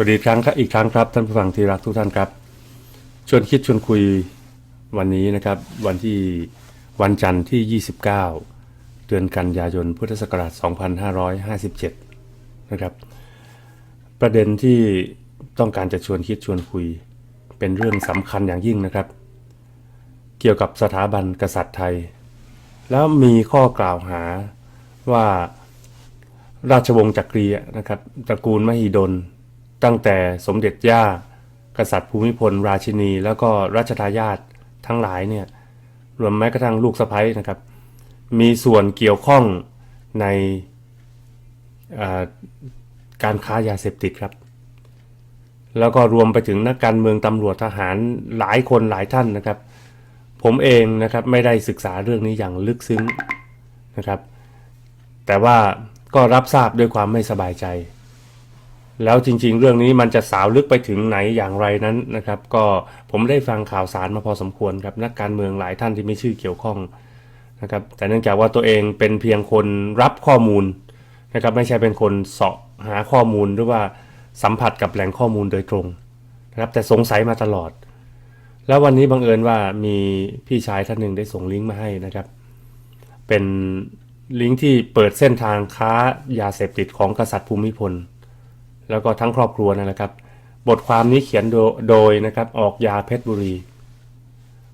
วัสดีครั้งครับอีกครั้งครับท่านผู้ฟังที่รักทุกท่านครับชวนคิดชวนคุยวันนี้นะครับ วันที่วันจันทร์ที่ 29 เดือนกันยายนพุทธศักราช 2557 นะครับ ประเด็นที่ต้องการจะชวนคิดชวนคุย เป็นเรื่องสำคัญอย่างยิ่งนะครับ เกี่ยวกับสถาบันกษัตริย์ไทย แล้วมีข้อกล่าวหาว่าราชวงศ์จักรีนะครับตระกูลมหิดล ตั้งแต่สมเด็จย่า กษัตริย์ภูมิพล ราชินี แล้วก็รัชทายาททั้งหลายเนี่ยรวมแม้กระทั่งลูกสะใภ้นะครับ มีส่วนเกี่ยวข้องในการค้ายาเสพติดครับ แล้วก็รวมไปถึงนักการเมืองตำรวจทหารหลายคนหลายท่านนะครับ ผมเองนะครับไม่ได้ศึกษาเรื่องนี้อย่างลึกซึ้งนะครับ แต่ว่าก็รับทราบด้วยความไม่สบายใจ แล้วจริงๆ เรื่องนี้มันจะสาวลึกไปถึงไหนอย่างไรนั้นนะครับ ก็ผมได้ฟังข่าวสารมาพอสมควรครับนักการเมืองหลายท่านที่มีชื่อเกี่ยวข้องนะครับแต่เนื่องจากว่าตัวเองเป็นเพียงคนรับข้อมูลนะครับไม่ใช่เป็นคนเสาะหาข้อมูลหรือว่าสัมผัสกับแหล่งข้อมูลโดยตรงนะครับแต่สงสัยมาตลอด แล้ววันนี้บังเอิญว่ามีพี่ชายท่านหนึ่งได้ส่งลิงก์มาให้นะครับ เป็นลิงก์ที่เปิดเส้นทางค้ายาเสพติดของกษัตริย์ภูมิพล แล้วก็ทั้งครอบครัวนั่นแหละครับ บทความนี้เขียนโดโดยนะครับออกยาเพชรบุรี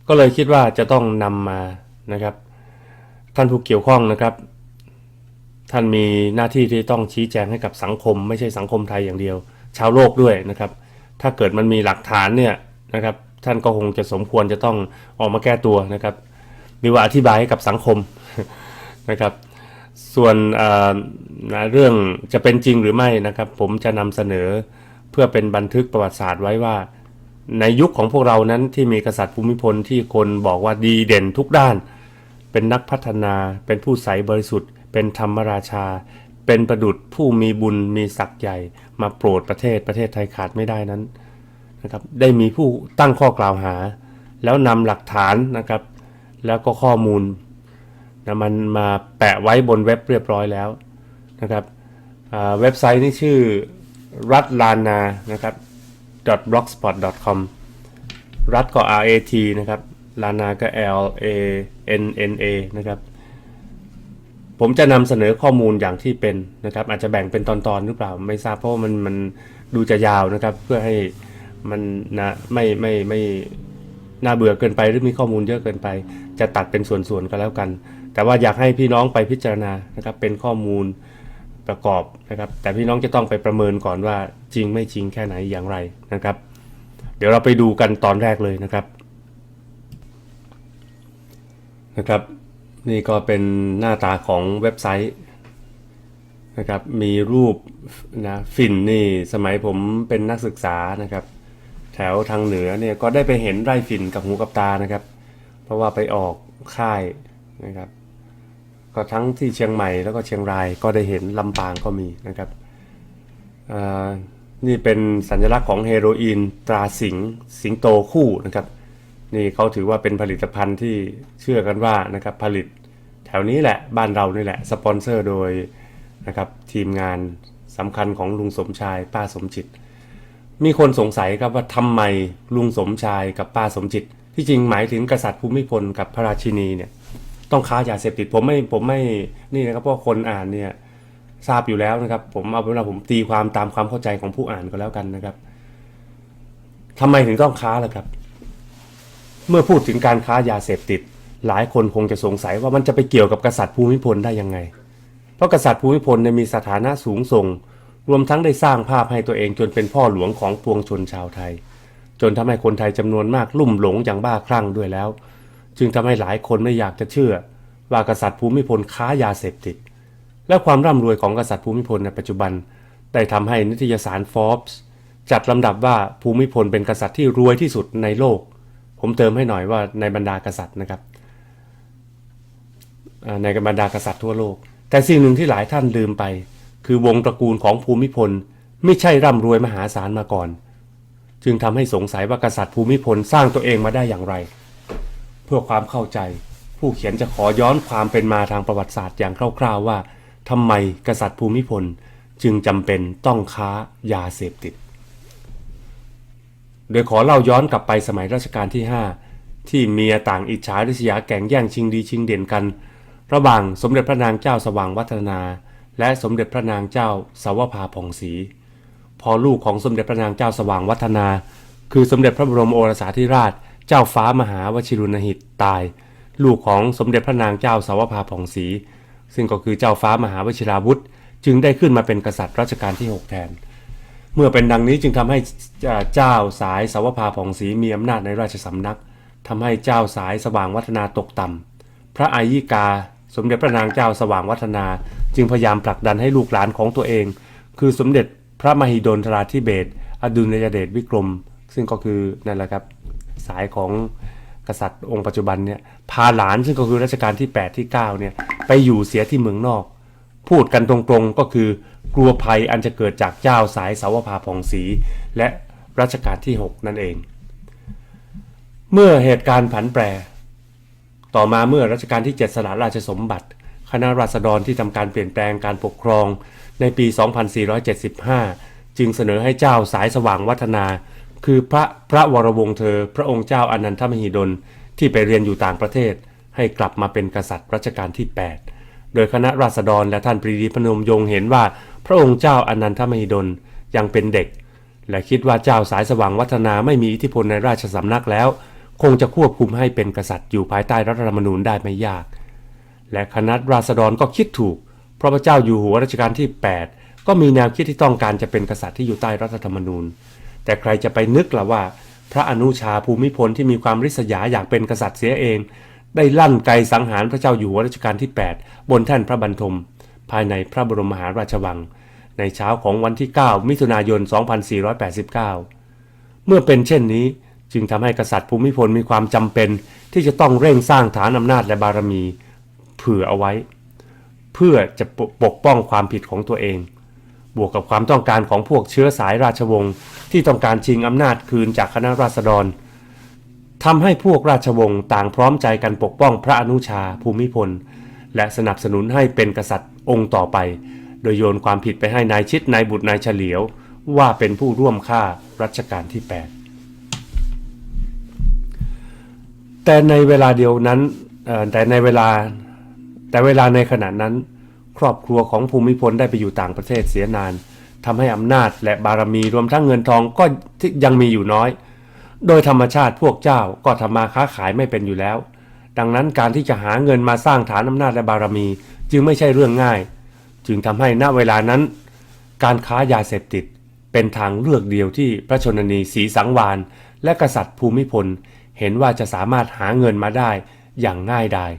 ก็เลยคิดว่าจะต้องนำมานะครับ ท่านผู้เกี่ยวข้องนะครับ ท่านมีหน้าที่ที่ต้องชี้แจงให้กับสังคม ไม่ใช่สังคมไทยอย่างเดียว ชาวโลกด้วยนะครับ ถ้าเกิดมันมีหลักฐานเนี่ยนะครับท่านก็คงจะสมควรจะต้องออกมาแก้ตัวนะครับ หรือว่าอธิบายให้กับสังคมนะครับ ส่วนเอ่อนะเรื่องจะเป็นจริงหรือไม่นะครับ ผมจะนำเสนอเพื่อเป็นบันทึกประวัติศาสตร์ไว้ว่า ในยุคของพวกเรานั้นที่มีกษัตริย์ภูมิพลที่คนบอกว่าดีเด่นทุกด้าน เป็นนักพัฒนาเป็นผู้ใสบริสุทธิ์ เป็นธรรมราชา เป็นประดุษผู้มีบุญมีศักดิ์ใหญ่ มาโปรดประเทศประเทศไทยขาดไม่ได้นั้นนะครับได้มีผู้ตั้งข้อกล่าวหา แล้วนำหลักฐานนะครับ แล้วก็ข้อมูล นะมันมาแปะไว้บนเว็บเรียบร้อยแล้วนะครับเว็บไซต์นี่ชื่อรัฐลานานะครับ .blogspot.com รัฐก็ R A T นะครับลานาก็ L A N N A นะครับ ผมจะนำเสนอข้อมูลอย่างที่เป็นนะครับ อาจจะแบ่งเป็นตอนๆหรือเปล่าไม่ทราบเพราะมันมันดูจะยาวนะครับ เพื่อให้มันนะไม่ไม่ไม่น่าเบื่อเกินไปหรือมีข้อมูลเยอะเกินไป จะตัดเป็นส่วนๆก็แล้วกัน แต่ว่าอยากให้พี่น้องไปพิจารณานะครับเป็นข้อมูลประกอบนะครับ แต่พี่น้องจะต้องไปประเมินก่อนว่าจริงไม่จริงแค่ไหนอย่างไรนะครับ เดี๋ยวเราไปดูกันตอนแรกเลยนะครับนะครับ นี่ก็เป็นหน้าตาของเว็บไซต์นะครับมีรูปนะฝินนี่สมัยผมเป็นนักศึกษานะครับ แถวทางเหนือเนี่ยก็ได้ไปเห็นไร่ฝิ่นกับหูกับตานะครับ เพราะว่าไปออกค่ายนะครับ ก็ทั้งที่เชียงใหม่แล้วก็เชียงรายก็ได้เห็นลำปางก็มีนะครับนี่เป็นสัญลักษณ์ของเฮโรอีนตราสิงสิงโตคู่นะครับนี่เขาถือว่าเป็นผลิตภัณฑ์ที่เชื่อกันว่านะครับผลิตแถวนี้แหละบ้านเรานี่แหละสปอนเซอร์โดยนะครับทีมงานสำคัญของลุงสมชายป้าสมจิต มีคนสงสัยครับว่าทำไมลุงสมชายกับป้าสมจิต ที่จริงหมายถึงกษัตริย์ภูมิพลกับพระราชินีเนี่ย ต้องค้ายาเสพติดผมไม่ผมไม่นี่นะครับเพราะคนอ่านเนี่ยทราบอยู่แล้วนะครับ ผมเอาเว่าผมตีความตามความเข้าใจของผู้อ่านก็แล้วกันนะครับทำไมถึงต้องค้าล่ะครับ เมื่อพูดถึงการค้ายาเสพติด หลายคนคงจะสงสัยว่ามันจะไปเกี่ยวกับกษัตริย์ภูมิพลได้ยังไง เพราะกษัตริย์ภูมิพลเนี่ยมีสถานะสูงส่ง รวมทั้งได้สร้างภาพให้ตัวเองจนเป็นพ่อหลวงของปวงชนชาวไทย จนทำให้คนไทยจำนวนมากลุ่มหลงอย่างบ้าคลั่งด้วยแล้ว จึงทำให้หลายคนไม่อยากจะเชื่อ ว่ากษัตริย์ภูมิพลค้ายาเสพติด และความร่ำรวยของกษัตริย์ภูมิพลในปัจจุบัน ได้ทำให้นิตยสาร Forbes จัดลำดับว่าภูมิพลเป็นกษัตริย์ที่รวยที่สุดในโลก ผมเติมให้หน่อยว่าในบรรดากษัตริย์นะครับ ในบรรดากษัตริย์ทั่วโลก แต่สิ่งหนึ่งที่หลายท่านลืมไป คือวงตระกูลของภูมิพลไม่ใช่ร่ำรวยมหาศาลมาก่อน จึงทำให้สงสัยว่ากษัตริย์ภูมิพลสร้างตัวเองมาได้อย่างไร เพื่อความเข้าใจ ผู้เขียนจะขอย้อนความเป็นมาทางประวัติศาสตร์อย่างคร่าวๆว่าทำไมกษัตริย์ภูมิพลจึงจำเป็นต้องค้ายาเสพติด โดยขอเล่าย้อนกลับไปสมัยรัชกาลที่ 5 ที่เมียต่างอิจฉาริษยาแก่งแย่งชิงดีชิงเด่นกัน ระหว่างสมเด็จพระนางเจ้าสว่างวัฒนา และสมเด็จพระนางเจ้าสาวภาผ่องศรีพอลูกของสมเด็จพระนางเจ้าสว่างวัฒนา คือสมเด็จพระบรมโอรสาธิราช เจ้าฟ้ามหาวชิรุณหิตตาย ลูกของสมเด็จพระนางเจ้าสาวภาผ่องศรีซึ่งก็คือเจ้าฟ้ามหาวชิราวุธ จึงได้ขึ้นมาเป็นกษัตริย์รัชกาลที่ 6 แทน เมื่อเป็นดังนี้จึงทำให้เจ้าสายสาวภาผ่องศรีมีอำนาจในราชสำนักทำให้เจ้าสายสว่างวัฒนาตกต่ำพระอายิกาสมเด็จพระนางเจ้าสว่างวัฒนา จึงพยายามผลักดันให้ลูกหลานของตัวเอง คือสมเด็จพระมหิดลทราธิเบศอดุลยเดชวิกรม ซึ่งก็คือนั่นแหละครับ สายของกษัตริย์องค์ปัจจุบันเนี่ยพาหลานซึ่งก็คือรัชกาลที่ 8 ที่ 9 เนี่ยไปอยู่เสียที่เมืองนอก พูดกันตรงๆก็คือกลัวภัยอันจะเกิดจากเจ้าสายสาวภาผ่องศรีและรัชกาลที่ 6 นั่นเอง เมื่อเหตุการณ์ผันแปร ต่อมาเมื่อรัชกาลที่ 7 สละราชสมบัติ คณะราษฎรที่ทำการเปลี่ยนแปลงการปกครองในปี 2475 จึงเสนอให้เจ้าสายสว่างวัฒนา คือพระพระวรวงศ์เธอ พระองค์เจ้าอนันทมหิดลที่ไปเรียนอยู่ต่างประเทศ ให้กลับมาเป็นกษัตริย์รัชกาลที่ 8 โดยคณะราษฎรและท่านปรีดีพนมยงเห็นว่าพระองค์เจ้าอนันทมหิดลยังเป็นเด็ก และคิดว่าเจ้าสายสว่างวัฒนาไม่มีอิทธิพลในราชสำนักแล้ว คงจะควบคุมให้เป็นกษัตริย์อยู่ภายใต้รัฐธรรมนูญได้ไม่ยาก และคณะราษฎรก็คิดถูก เพราะพระเจ้าอยู่หัวรัชกาลที่ 8 ก็มีแนวคิดที่ต้องการจะเป็นกษัตริย์ที่อยู่ใต้รัฐธรรมนูญ แต่ใครจะไปนึกล่ะว่า พระอนุชาภูมิพลที่มีความริษยาอยากเป็นกษัตริย์เสียเอง ได้ลั่นไกสังหารพระเจ้าอยู่หัวรัชกาลที่ 8 บนแท่นพระบรรทม ภายในพระบรมมหาราชวัง ในเช้าของวันที่ 9 มิถุนายน 2489 เมื่อเป็นเช่นนี้จึงทำให้กษัตริย์ภูมิพลมีความจำเป็น ที่จะต้องเร่งสร้างฐานอำนาจและบารมี เผื่อเอาไว้ เพื่อจะปกป้องความผิดของตัวเอง บวกกับความต้องการของพวกเชื้อสายราชวงศ์ที่ต้องการชิงอำนาจคืนจากคณะราษฎรทำให้พวกราชวงศ์ต่างพร้อมใจกันปกป้องพระอนุชาภูมิพล และสนับสนุนให้เป็นกษัตริย์องค์ต่อไป โดยโยนความผิดไปให้นายชิดนายบุตรนายเฉลียว ว่าเป็นผู้ร่วมฆ่ารัชกาลที่ 8 แต่ในเวลาเดียวนั้นแต่ในเวลาแต่เวลาในขณะนั้น ครอบครัวของภูมิพลได้ไปอยู่ต่างประเทศเสียนานทำให้อำนาจและบารมีรวมทั้งเงินทองก็ยังมีอยู่น้อย โดยธรรมชาติพวกเจ้าก็ทำมาค้าขายไม่เป็นอยู่แล้ว ดังนั้นการที่จะหาเงินมาสร้างฐานอำนาจและบารมีจึงไม่ใช่เรื่องง่าย จึงทำให้ณเวลานั้น การค้ายาเสพติดเป็นทางเลือกเดียวที่พระชนนีศรีสังวานและกษัตริย์ภูมิพล เห็นว่าจะสามารถหาเงินมาได้อย่างง่ายดาย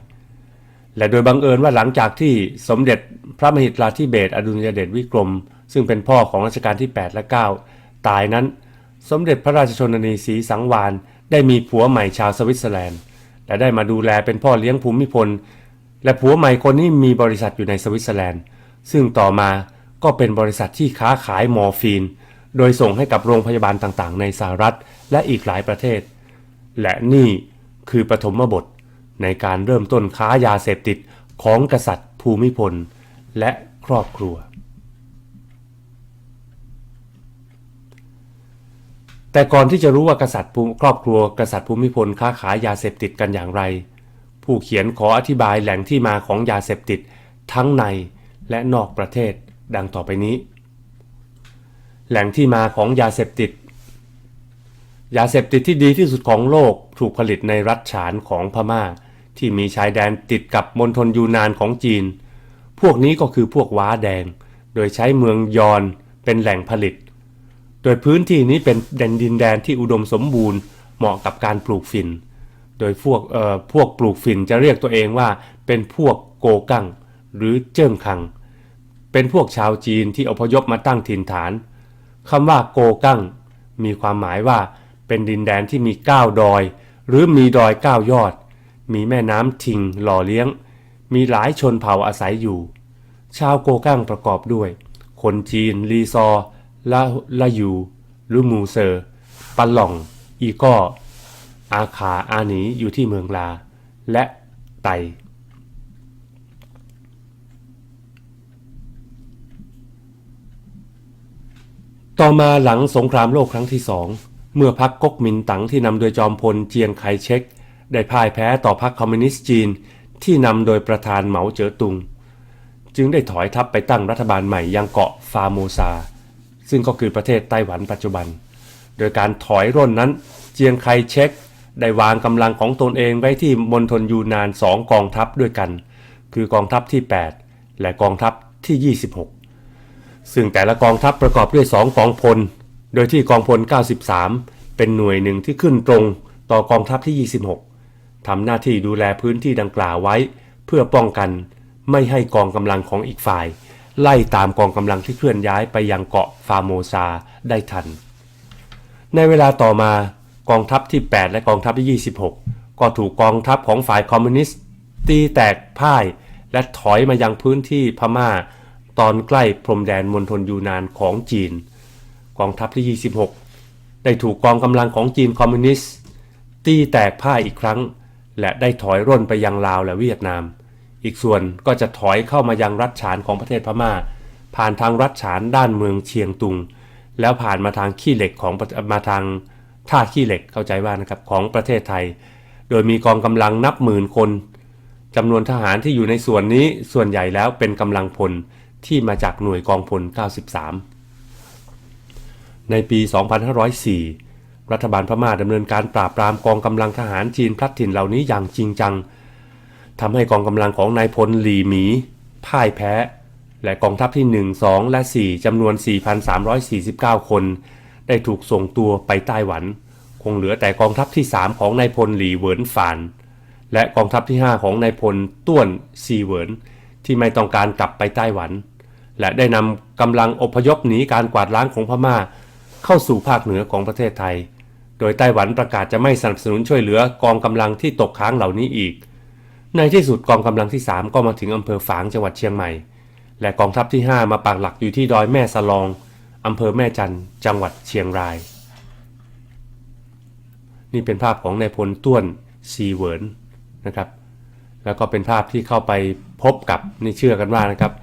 และโดยบังเอิญว่าหลังจากที่สมเด็จพระมหิตลาธิเบศรอดุลยเดชวิกรม ซึ่งเป็นพ่อของรัชกาลที่ 8 และ 9 ตายนั้น สมเด็จพระราชชนนีศรีสังวานได้มีผัวใหม่ชาวสวิตเซอร์แลนด์ และได้มาดูแลเป็นพ่อเลี้ยงภูมิพล และผัวใหม่คนนี้มีบริษัทอยู่ในสวิตเซอร์แลนด์ ซึ่งต่อมาก็เป็นบริษัทที่ค้าขายมอร์ฟีน โดยส่งให้กับโรงพยาบาลต่างๆ ในสหรัฐ และอีกหลายประเทศ และนี่คือปฐมบท ในการเริ่มต้นค้ายาเสพติดของกษัตริย์ภูมิพล และครอบครัว แต่ก่อนที่จะรู้ว่ากษัตริย์ครอบครัว กษัตริย์ภูมิพลค้าขายยาเสพติดกันอย่างไร ผู้เขียนขออธิบายแหล่งที่มาของยาเสพติดทั้งในและนอกประเทศดังต่อไปนี้ แหล่งที่มาของยาเสพติด ยาเสพติดที่ดีที่สุดของโลกถูกผลิตในรัฐฉานของพม่า ที่มีชายแดนติดกับมณฑลยูนานของจีน พวกนี้ก็คือพวกว้าแดง โดยใช้เมืองยอนเป็นแหล่งผลิต โดยพื้นที่นี้เป็นแดนดินแดนที่อุดมสมบูรณ์ เหมาะกับการปลูกฝิ่น โดยพวกเอ่อพวกปลูกฝิ่นจะเรียกตัวเองว่าเป็นพวกโกกังหรือเจิ้งคัง เป็นพวกชาวจีนที่อพยพมาตั้งถิ่นฐานคำว่าโกกังมีความหมายว่าเป็นดินแดนที่มีก้าวดอย หรือมีดอยก้าวยอด มีแม่น้ำทิงหล่อเลี้ยง มีหลายชนเผ่าอาศัยอยู่ ชาวโกกังประกอบด้วย คนจีน ลีซอละละยูหรือมูเซอร์ปัลหล่อง อีก้ออาขาอาหนีอยู่ที่เมืองลา และไต ต่อมาหลังสงครามโลกครั้งที่สอง เมื่อพรรคก๊กมินตั๋งที่นำโดยจอมพลเจียงไคเชก ได้พ่ายแพ้ต่อพรรคคอมมิวนิสต์จีนที่นำโดยประธานเหมาเจ๋อตุง จึงได้ถอยทัพไปตั้งรัฐบาลใหม่ยังเกาะฟาโมซา ซึ่งก็คือประเทศไต้หวันปัจจุบัน โดยการถอยร่นนั้นเจียงไคเชกได้วางกำลังของตนเองไว้ที่มณฑลยูนานสองกองทัพด้วยกัน คือกองทัพที่ 8 และกองทัพที่ 26 ซึ่งแต่ละกองทัพประกอบด้วย 2 กองพล โดยที่กองพล 93 เป็นหน่วยหนึ่งที่ขึ้นตรงต่อกองทัพที่ 26 ทำหน้าที่ดูแลพื้นที่ดังกล่าวไว้ เพื่อป้องกันไม่ให้กองกำลังของอีกฝ่าย ไล่ตามกองกำลังที่เคลื่อนย้ายไปยังเกาะฟาโมซาได้ทัน ในเวลาต่อมากองทัพที่ 8 และกองทัพที่ 26 ก็ถูกกองทัพของฝ่ายคอมมิวนิสต์ตีแตกพ่าย และถอยมายังพื้นที่พม่า ตอนใกล้พรมแดนมณฑลยูนานของจีน กองทัพที่ 26 ได้ถูกกองกำลังของจีนคอมมิวนิสต์ตีแตกพ่ายอีกครั้ง และได้ถอยร่นไปยังลาวและเวียดนาม อีกส่วนก็จะถอยเข้ามายังรัฐฉานของประเทศพม่า ผ่านทางรัฐฉานด้านเมืองเชียงตุง แล้วผ่านมาทางขี้เหล็กของมาทางท่าขี้เหล็กเข้าใจว่านะครับของประเทศไทย โดยมีกองกำลังนับหมื่นคนจำนวนทหารที่อยู่ในส่วนนี้ส่วนใหญ่แล้วเป็นกำลังพลที่มาจากหน่วยกองพล 93 ในปี 2504 รัฐบาลพม่าดำเนินการปราบปรามกองกำลังทหารจีนพลัดถิ่นเหล่านี้อย่างจริงจังทำให้กองกำลังของนายพลหลีหมี พ่ายแพ้ และกองทัพที่ 1 2 และ 4จำนวน 4,349 คน ได้ถูกส่งตัวไปไต้หวัน คงเหลือแต่กองทัพที่ 3 ของนายพลหลีเหวินฝาน และกองทัพที่ 5 ของนายพลต้วนซีเหวิน ที่ไม่ต้องการกลับไปไต้หวัน และได้นำกำลังอพยพหนีการกวาดล้างของพม่า เข้าสู่ภาคเหนือของประเทศไทย โดยไต้หวันประกาศจะไม่สนับสนุนช่วยเหลือกองกำลังที่ตกค้างเหล่านี้อีก ในที่สุดกองกำลังที่ 3 ก็มาถึงอำเภอฝางจังหวัดเชียงใหม่ และกองทัพที่ 5 มาปักหลักอยู่ที่ดอยแม่สลองอำเภอแม่จันจังหวัดเชียงราย นี่เป็นภาพของนายพลต้วนซีเวินนะครับ แล้วก็เป็นภาพที่เข้าไปพบกับนี่เชื่อกันว่านะครับ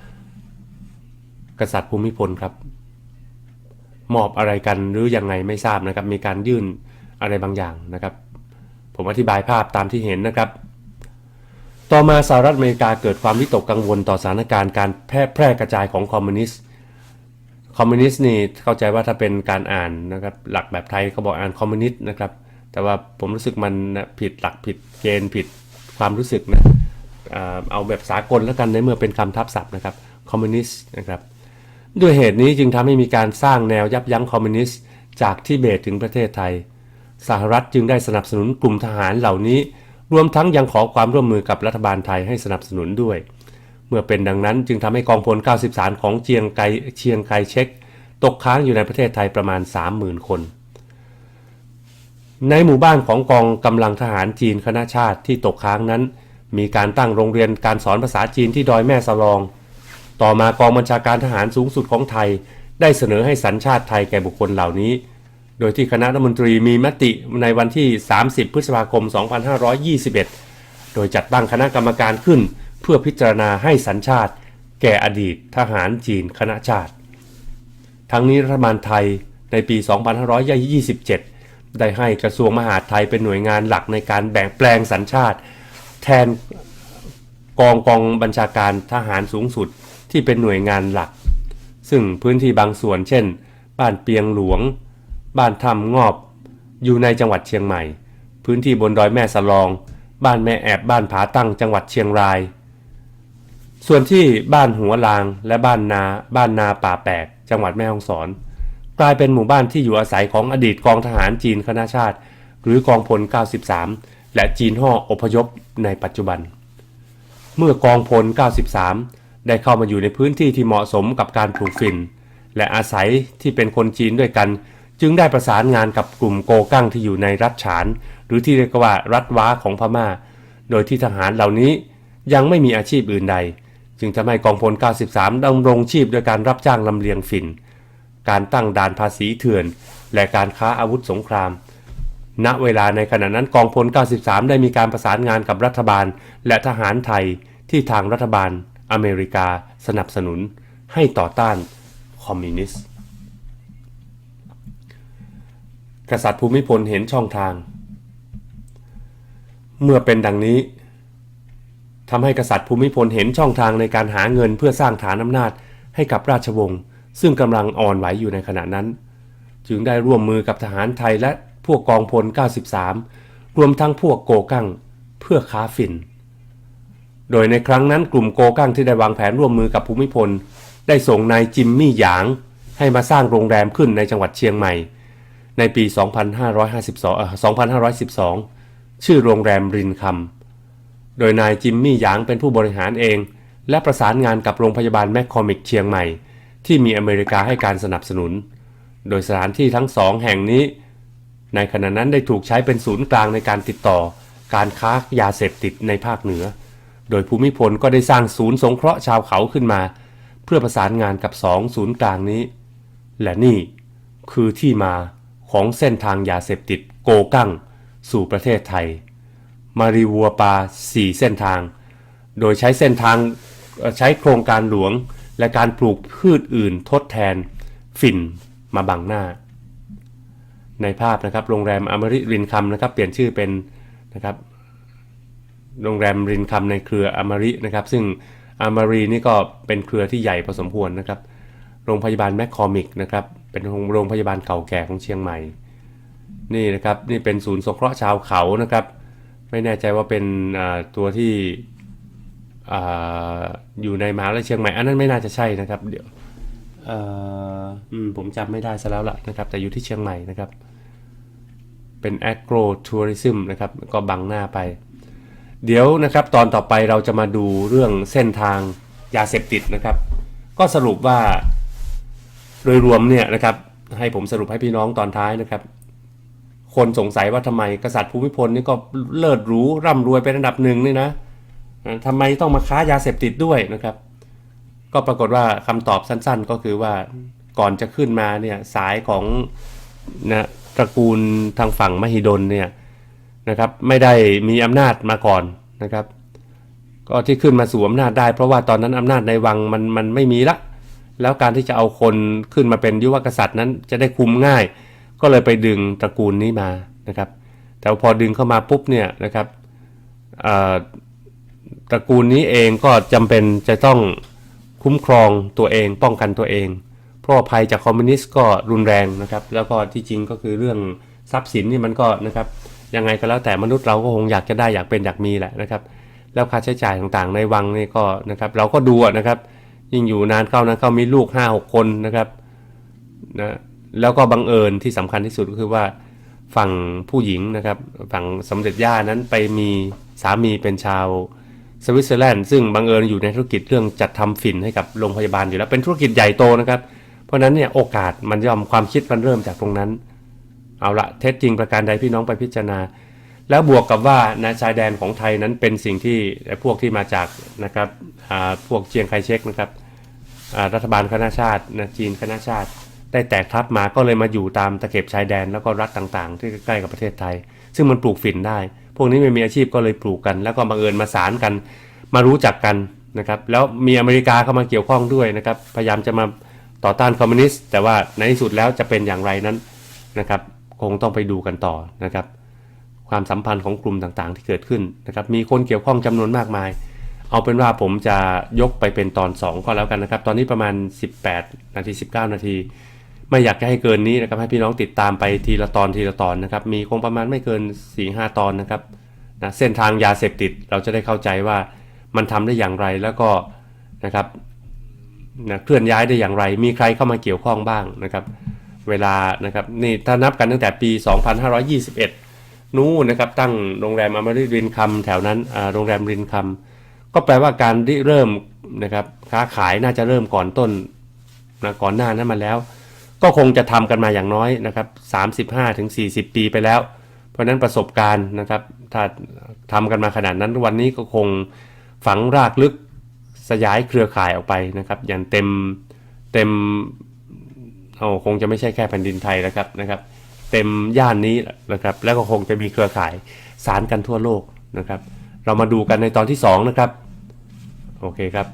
กษัตริย์ภูมิพลครับ มอบอะไรกันหรือยังไงไม่ทราบนะครับ มีการยื่นอะไรบางอย่างนะครับ ผมอธิบายภาพตามที่เห็นนะครับ ต่อมาสหรัฐอเมริกาเกิดความวิตกกังวลต่อสถานการณ์การแพร่แพร่กระจายของคอมมิวนิสต์คอมมิวนิสต์นี่เข้าใจว่าถ้าเป็นการอ่านนะครับหลักแบบไทยเขาบอกอ่านคอมมิวนิสต์นะครับ แต่ว่าผมรู้สึกมันผิดหลักผิดเกณฑ์ผิดความรู้สึกนะเอาแบบสากลแล้วกันในเมื่อเป็นคำทับศัพท์นะครับคอมมิวนิสต์นะครับ ด้วยเหตุนี้จึงทำให้มีการสร้างแนวยับยั้งคอมมิวนิสต์จากทิเบตถึงประเทศไทย สหรัฐจึงได้สนับสนุนกลุ่มทหารเหล่านี้ รวมทั้งยังขอความร่วมมือกับรัฐบาลไทยให้สนับสนุนด้วย เมื่อเป็นดังนั้นจึงทำให้กองพล 93 ของเจียงไกเชียงไกเช็กตกค้างอยู่ในประเทศไทยประมาณ 30,000 คน ในหมู่บ้านของกองกำลังทหารจีนคณะชาติที่ตกค้างนั้น มีการตั้งโรงเรียนการสอนภาษาจีนที่ดอยแม่สลอง ต่อมากองบัญชาการทหารสูงสุดของไทย ได้เสนอให้สัญชาติไทยแก่บุคคลเหล่านี้ โดยที่คณะรัฐมนตรีมีมติในวันที่ 30 พฤษภาคม 2521 โดยจัดตั้งคณะกรรมการขึ้น เพื่อพิจารณาให้สัญชาติ แก่อดีตทหารจีนคณะชาติ ทั้งนี้รัฐบาลไทยในปี 2527 ได้ให้กระทรวงมหาดไทยเป็นหน่วยงานหลักในการแบ่งแปลงสัญชาติ แทนกองกองบัญชาการทหารสูงสุด ที่เป็นหน่วยงานหลัก ซึ่งพื้นที่บางส่วนเช่น บ้านเปียงหลวง บ้านถ้ำงอบ อยู่ในจังหวัดเชียงใหม่ พื้นที่บนดอยแม่สลอง บ้านแม่แอบบ้านผาตั้งจังหวัดเชียงราย ส่วนที่บ้านหัวลางและบ้านนา บ้านนาป่าแปกจังหวัดแม่ฮ่องสอน กลายเป็นหมู่บ้านที่อยู่อาศัยของอดีตกองทหารจีนคณะชาติ หรือกองพล 93 และจีนห่ออพยพในปัจจุบันเมื่อกองพล 93 ได้เข้ามาอยู่ในพื้นที่ที่เหมาะสมกับการปลูกฝิ่น และอาศัยที่เป็นคนจีนด้วยกัน จึงได้ประสานงานกับกลุ่มโกกั้งที่อยู่ในรัฐฉาน หรือที่เรียกว่ารัฐว้าของพม่า โดยที่ทหารเหล่านี้ยังไม่มีอาชีพอื่นใด จึงทำให้กองพล 93ดำรงชีพโดยการรับจ้างลำเลียงฝิ่น การตั้งด่านภาษีเถื่อน และการค้าอาวุธสงครามณเวลาในขณะนั้นกองพล 93 ได้มีการประสานงานกับรัฐบาล และทหารไทยที่ทางรัฐบาล อเมริกาสนับสนุนให้ต่อต้านคอมมิวนิสต์ กษัตริย์ภูมิพลเห็นช่องทาง เมื่อเป็นดังนี้ทำให้กษัตริย์ภูมิพลเห็นช่องทางในการหาเงินเพื่อสร้างฐานอำนาจให้กับราชวงศ์ซึ่งกำลังอ่อนไหวอยู่ในขณะนั้น จึงได้ร่วมมือกับทหารไทยและพวกกองพล 93 รวมทั้งพวกโกกั้งเพื่อค้าฝิ่น โดยในครั้งนั้นกลุ่มโกกั้งที่ได้วางแผนร่วมมือกับภูมิพล ได้ส่งนายจิมมี่หยาง ให้มาสร้างโรงแรมขึ้นในจังหวัดเชียงใหม่ ในปี 2552เอ่อ2512 ชื่อโรงแรมรินคำโดยนายจิมมี่หยางเป็นผู้บริหารเอง และประสานงานกับโรงพยาบาลแมคคอมิกเชียงใหม่ ที่มีอเมริกาให้การสนับสนุน โดยสถานที่ทั้งสองแห่งนี้ ในขณะนั้นได้ถูกใช้เป็นศูนย์กลางในการติดต่อการค้ายาเสพติดในภาคเหนือ โดยภูมิพลก็ได้สร้างศูนย์สงเคราะห์ชาวเขาขึ้นมา เพื่อประสานงานกับสองศูนย์กลางนี้ และนี่คือที่มาของเส้นทางยาเสพติดโกกั้ง สู่ประเทศไทย มารีวัวปา 4 เส้นทาง โดยใช้เส้นทางใช้โครงการหลวงและการปลูกพืชอื่นทดแทน ฝิ่นมาบังหน้า ในภาพนะครับโรงแรมอมริรินคำนะครับ เปลี่ยนชื่อเป็นนะครับ โรงแรมรินคำในเครืออามารินะครับ ซึ่งอามารีนี่ก็เป็นเครือที่ใหญ่พอสมควรนะครับ โรงพยาบาลแมคคอมิกนะครับ เป็นโรงพยาบาลเก่าแก่ของเชียงใหม่ นี่นะครับ นี่เป็นศูนย์สงเคราะห์ชาวเขานะครับ ไม่แน่ใจว่าเป็นตัวที่ออยู่ในมหาวิทยาลัยเชียงใหม่ อันนั้นไม่น่าจะใช่นะครับ เดี๋ยวผมจำไม่ได้ซะแล้วล่ะนะครับ แต่อยู่ที่เชียงใหม่นะครับ เป็น agro tourism นะครับ ก็บังหน้าไป เดี๋ยวนะครับตอนต่อไปเราจะมาดูเรื่องเส้นทางยาเสพติดนะครับ ก็สรุปว่าโดยรวมเนี่ยนะครับ ให้ผมสรุปให้พี่น้องตอนท้ายนะครับ คนสงสัยว่าทำไมกษัตริย์ภูมิพลนี่ก็เลิศหรูร่ำรวยเป็นอันดับหนึ่งนี่นะอ่าทำไมต้องมาค้ายาเสพติดด้วยนะครับ ก็ปรากฏว่าคำตอบสั้น ๆ ก็คือว่าก่อนจะขึ้นมาเนี่ยสายของนะตระกูลทางฝั่งมหิดลเนี่ย นะครับไม่ได้มีอำนาจมาก่อนนะครับ ก็ที่ขึ้นมาสู่อำนาจได้ เพราะว่าตอนนั้นอำนาจในวังมันมันไม่มีละแล้วการที่จะเอาคนขึ้นมาเป็นยุวกษัตริย์นั้นจะได้คุมง่าย ก็เลยไปดึงตระกูลนี้มานะครับ แต่พอดึงเข้ามาปุ๊บเนี่ยนะครับตระกูลนี้เองก็จำเป็นจะต้องคุ้มครองตัวเองป้องกันตัวเอง เพราะภัยจากคอมมิวนิสต์ก็รุนแรงนะครับ แล้วก็ที่จริงก็คือเรื่องทรัพย์สินนี่มันก็นะครับ ยังไงก็แล้วแต่มนุษย์เราก็คงอยากจะได้อยากเป็นอยากมีแหละนะครับ แล้วค่าใช้จ่ายต่างๆ ในวังนี่ก็นะครับ เราก็ดูนะครับ ยิ่งอยู่นานเข้านะเขามีลูก5้าหกคนนะครับนะแล้วก็บังเอิญที่สำคัญที่สุดก็คือว่าฝั่งผู้หญิงนะครับฝั่งสมเด็จย่านั้นไปมีสามีเป็นชาวสวิตเซอร์แลนด์ซึ่งบังเอิญอยู่ในธุรกิจเรื่องจัดทำฝิ่นให้กับโรงพยาบาลอยู่แล้วเป็นธุรกิจใหญ่โตนะครับ เพราะฉะนั้นเนี่ยโอกาสมันย่อมความคิดมันเริ่มจากตรงนั้น เอาละเท็จจริงประการใดพี่น้องไปพิจารณา แล้วบวกกับว่านะชายแดนของไทยนั้นเป็นสิ่งที่พวกที่มาจากนะครับพวกเจียงไคเชกนะครับรัฐบาลคณะชาตินะจีนคณะชาติ ได้แตกทัพมาก็เลยมาอยู่ตามตะเข็บชายแดนแล้วก็รัฐต่างๆ ที่ใกล้กับประเทศไทย ซึ่งมันปลูกฝิ่นได้ พวกนี้ไม่มีอาชีพก็เลยปลูกกัน แล้วก็บังเอิญมาสารกัน มารู้จักกันนะครับแล้วมีอเมริกาเข้ามาเกี่ยวข้องด้วยนะครับพยายามจะมาต่อต้านคอมมิวนิสต์แต่ว่าในที่สุดแล้วจะเป็นอย่างไรนั้นนะครับ คงต้องไปดูกันต่อนะครับ ความสัมพันธ์ของกลุ่มต่างๆ ที่เกิดขึ้นนะครับ มีคนเกี่ยวข้องจำนวนมากมาย เอาเป็นว่าผมจะยกไปเป็นตอน 2 ก็แล้วกันนะครับ ตอนนี้ประมาณ 18 นาที 19 นาที ไม่อยากจะให้เกินนี้นะครับ ให้พี่น้องติดตามไปทีละตอนทีละตอนนะครับ มีคงประมาณไม่เกิน 4-5 ตอนนะครับนะเส้นทางยาเสพติดเราจะได้เข้าใจว่ามันทำได้อย่างไรแล้วก็นะครับนะเคลื่อนย้ายได้อย่างไร มีใครเข้ามาเกี่ยวข้องบ้างนะครับ เวลานะครับนี่ถ้านับกันตั้งแต่ปี 2521 นู้นนะครับตั้งโรงแรมอมริรินคำแถวนั้นโรงแรมรินคำก็แปลว่าการเริ่มนะครับค้าขายน่าจะเริ่มก่อนต้นนะก่อนหน้านั้นมาแล้ว ก็คงจะทำกันมาอย่างน้อยนะครับ35ถึง40 ปีไปแล้ว เพราะฉะนั้นประสบการณ์นะครับถ้าทำกันมาขนาดนั้นวันนี้ก็คงฝังรากลึกสยายเครือข่ายออกไปนะครับ อย่างเต็มเต็ม โอ้คงจะไม่ใช่แค่แผ่นดินไทยแล้วครับนะครับ เต็มย่านนี้นะครับ แล้วก็คงจะมีเครือข่ายสารกันทั่วโลกนะครับ เรามาดูกันในตอนที่2นะครับ โอเคครับ